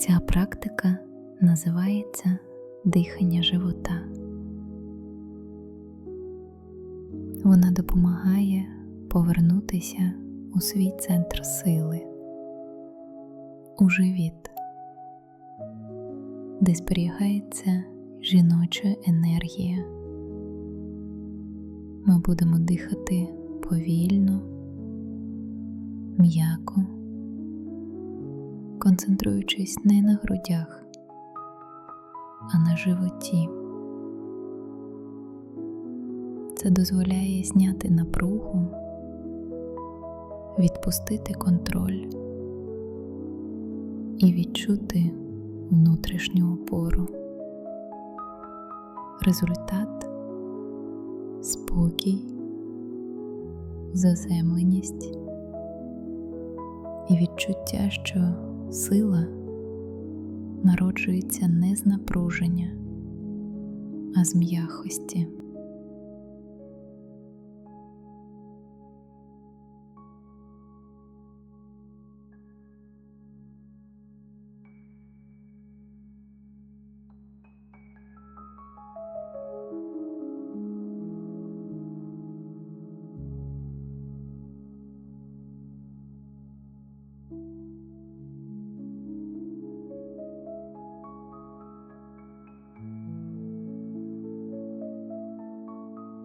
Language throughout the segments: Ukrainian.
Ця практика називається дихання живота. Вона допомагає повернутися у свій центр сили, у живіт, де зберігається жіноча енергія. Ми будемо дихати повільно, м'яко, концентруючись не на грудях, а на животі. Це дозволяє зняти напругу, відпустити контроль і відчути внутрішню опору. Результат спокій, заземленість і відчуття, що сила народжується не з напруження, а з м'якості.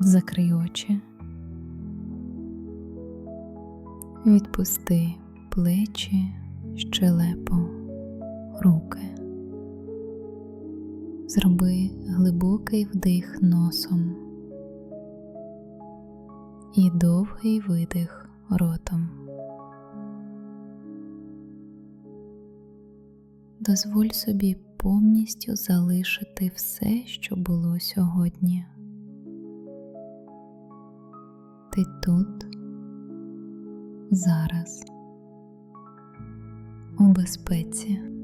Закрий очі, відпусти плечі, щелепу, руки. Зроби глибокий вдих носом і довгий видих ротом. Дозволь собі повністю залишити все, що було сьогодні. Ти тут, зараз, у безпеці.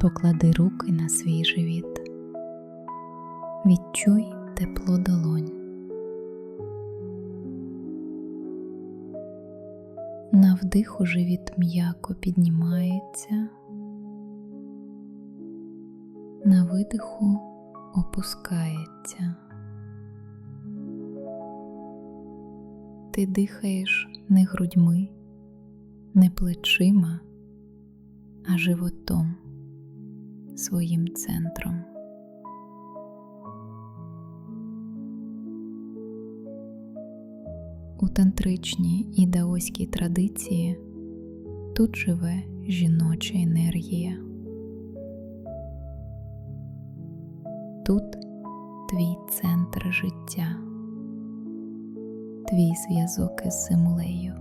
Поклади руки на свій живіт, відчуй тепло долонь. На вдиху живіт м'яко піднімається, на видиху опускається. Ти дихаєш не грудьми, не плечима, а животом своїм центром. У тантричній і даоській традиції тут живе жіноча енергія. Тут твій центр життя, твій зв'язок із землею,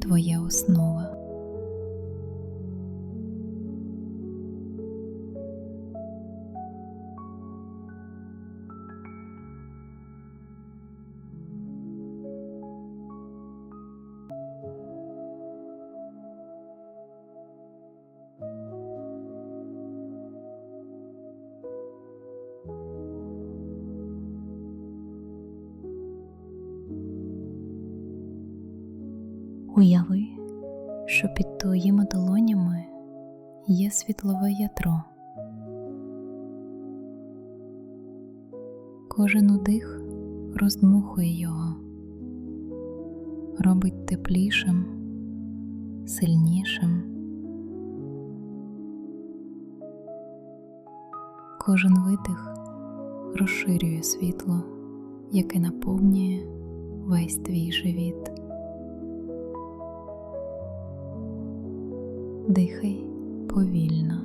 твоя основа. Уяви, що під твоїми долонями є світлове ядро. Кожен удих роздмухує його, робить теплішим, сильнішим. Кожен видих розширює світло, яке наповнює весь твій живіт. дихай повільно.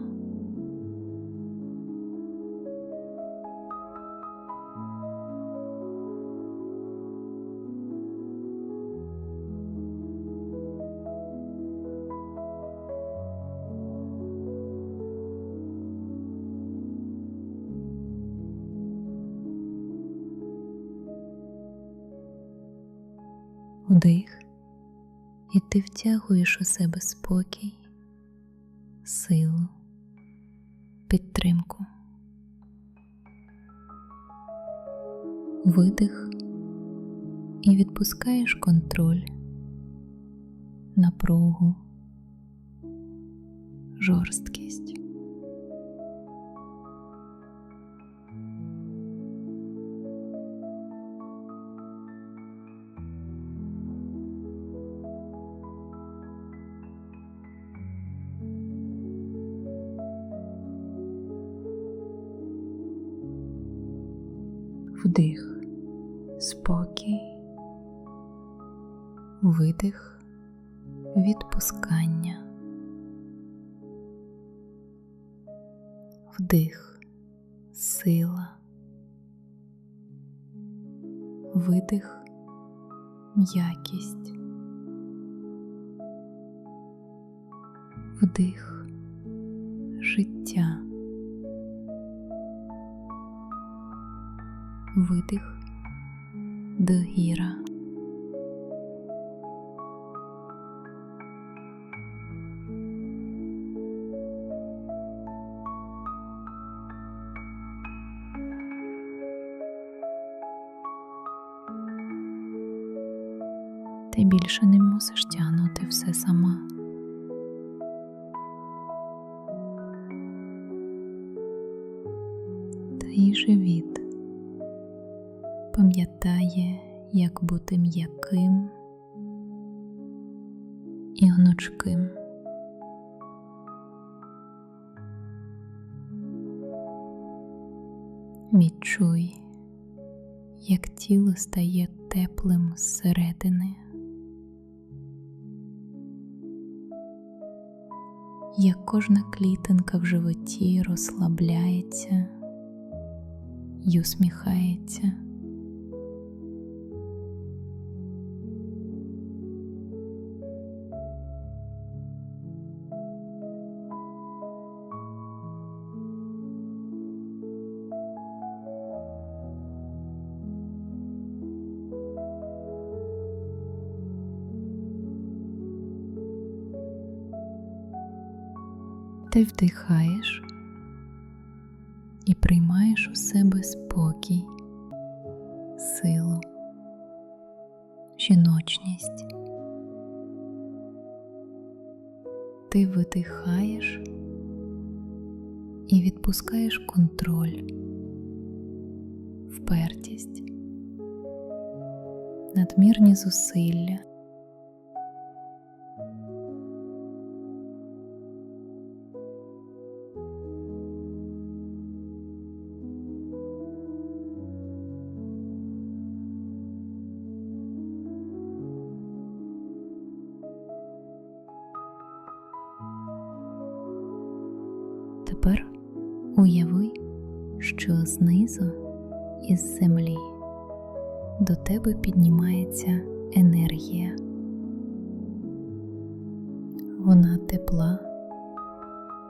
Вдих, і ти втягуєш у себе спокій силу, підтримку. Видих і відпускаєш контроль, напругу, жорсткість. Вдих, спокій, видих, відпускання, вдих, сила, видих, м'якість, вдих, життя. Видих довіра. Ти більше не мусиш тягнути все сама. Твій живіт пам'ятає, як бути м'яким і гнучким. Відчуй, як тіло стає теплим зсередини, як кожна клітинка в животі розслабляється й усміхається. Ти вдихаєш і приймаєш у себе спокій, силу, жіночність. Ти видихаєш і відпускаєш контроль, впертість, надмірні зусилля. Уяви, що знизу із землі до тебе піднімається енергія. Вона тепла,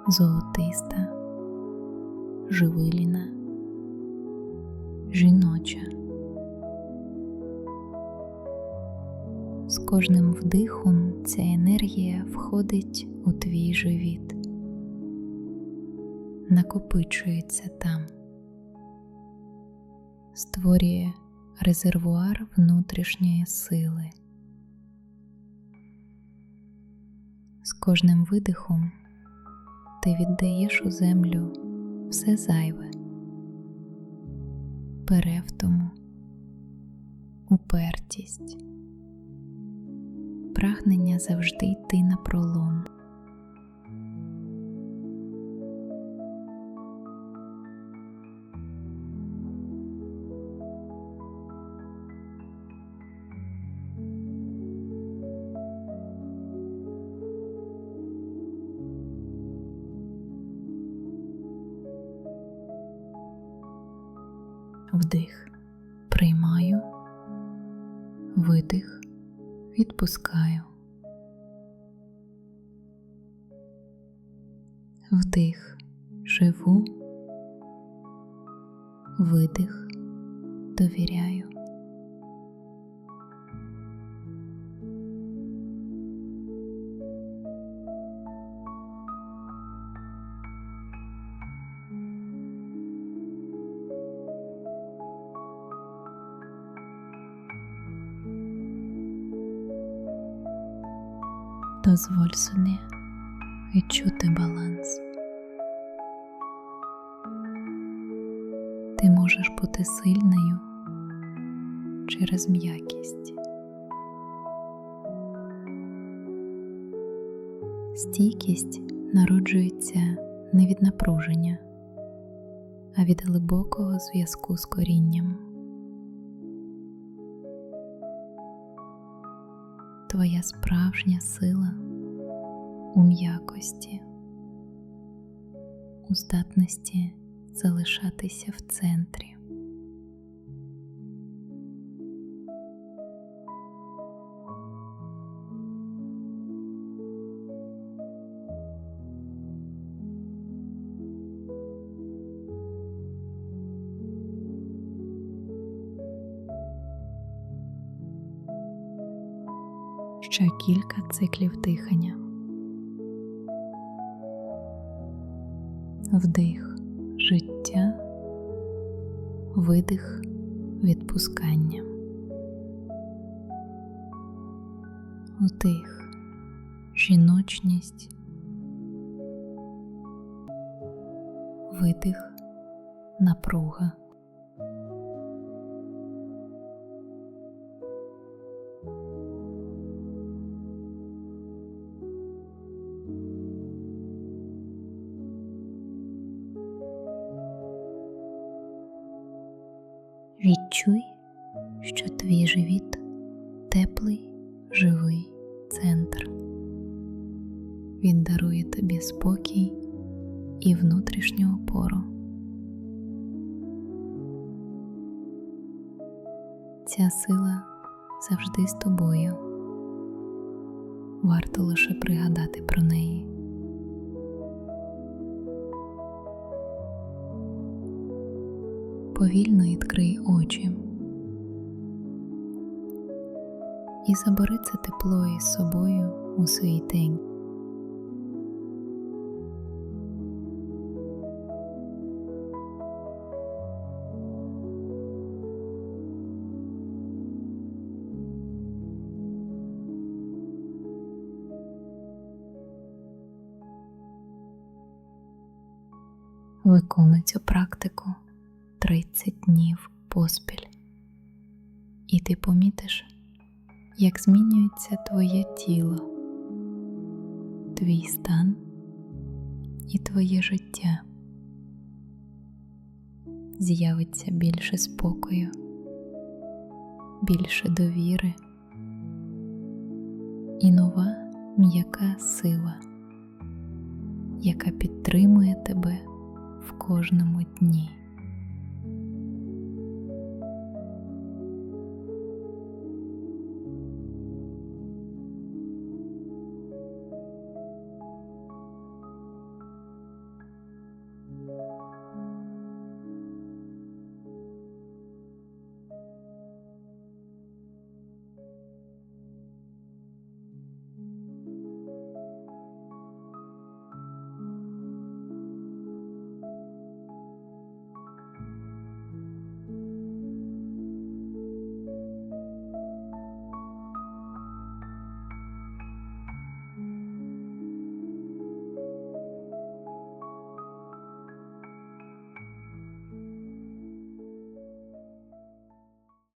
золотиста, живиліна, жіноча. З кожним вдихом ця енергія входить у твій живіт накопичується там, створює резервуар внутрішньої сили. З кожним видихом ти віддаєш у землю все зайве, перевтому, упертість, прагнення завжди йти на пролом. Видих, відпускаю. Вдих, живу, видих, довіряю. Дозволь собі відчути баланс. Ти можеш бути сильною через м'якість. Стійкість народжується не від напруження, а від глибокого зв'язку з корінням. Твоя справжня сила у м'якості, у здатності залишатися в центрі. Ще кілька циклів дихання. Вдих життя, видих відпускання. Вдих жіночність, видих напруга. Живіт теплий, живий центр. Він дарує тобі спокій і внутрішню опору. Ця сила завжди з тобою. Варто лише пригадати про неї. Повільно відкрий очі і забери це тепло із собою у свій день. Виконуй цю практику 30 днів поспіль, і ти помітиш, як змінюється твоє тіло, твій стан і твоє життя. З'явиться більше спокою, більше довіри і нова м'яка сила, яка підтримує тебе в кожному дні.